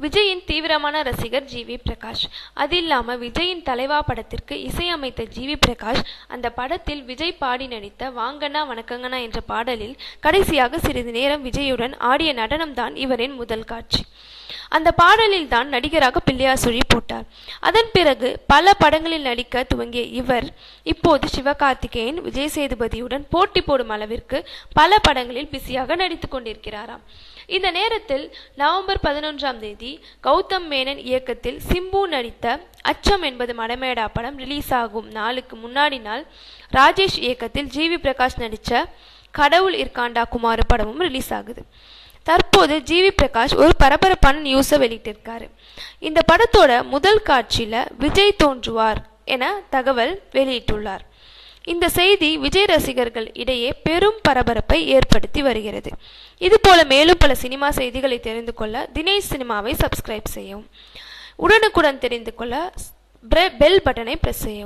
விஜயின் தீவிரமான ரசிகர் ஜி வி பிரகாஷ். அது இல்லாமல் விஜயின் தலைவா படத்திற்கு இசையமைத்த ஜி வி பிரகாஷ் அந்த படத்தில் விஜய் பாடி நடித்த வாங்கண்ணா வணக்கங்கண்ணா என்ற பாடலில் கடைசியாக சிறிது நேரம் விஜயுடன் ஆடிய நடனம்தான் இவரின் முதல் காட்சி. அந்த பாடலில் தான் நடிகராக பிள்ளையாசுழி போட்டார். அதன் பிறகு பல படங்களில் நடிக்க துவங்கிய இவர் இப்போது சிவகார்த்திகேயன் விஜய் சேதுபதியுடன் போட்டி போடும் அளவிற்கு பல படங்களில் பிஸியாக நடித்து கொண்டிருக்கிறாராம். இந்த நேரத்தில் நவம்பர் பதினொன்றாம் தேதி கௌதம் மேனன் இயக்கத்தில் சிம்பு நடித்த அச்சம் என்பது மடமேடா படம் ரிலீஸ் ஆகும் நாளுக்கு முன்னாடி நாள் ராஜேஷ் இயக்கத்தில் ஜி வி பிரகாஷ் நடித்த கடவுள் இருக்காண்டா குமார் படமும் ரிலீஸ் ஆகுது தற்போது ஜிவி பிரகாஷ் ஒரு பரபரப்பான நியூஸை வெளியிட்டிருக்காரு. இந்த படத்தோட முதல் காட்சியில் விஜய் தோன்றுவார் என தகவல் வெளியிட்டுள்ளார். இந்த செய்தி விஜய் ரசிகர்கள் இடையே பெரும் பரபரப்பை ஏற்படுத்தி வருகிறது. இதுபோல மேலும் பல சினிமா செய்திகளை தெரிந்து கொள்ள தினேஷ் சினிமாவை சப்ஸ்கிரைப் செய்யவும். உடனுக்குடன் தெரிந்து கொள்ள பெல் பட்டனை பிரஸ் செய்யவும்.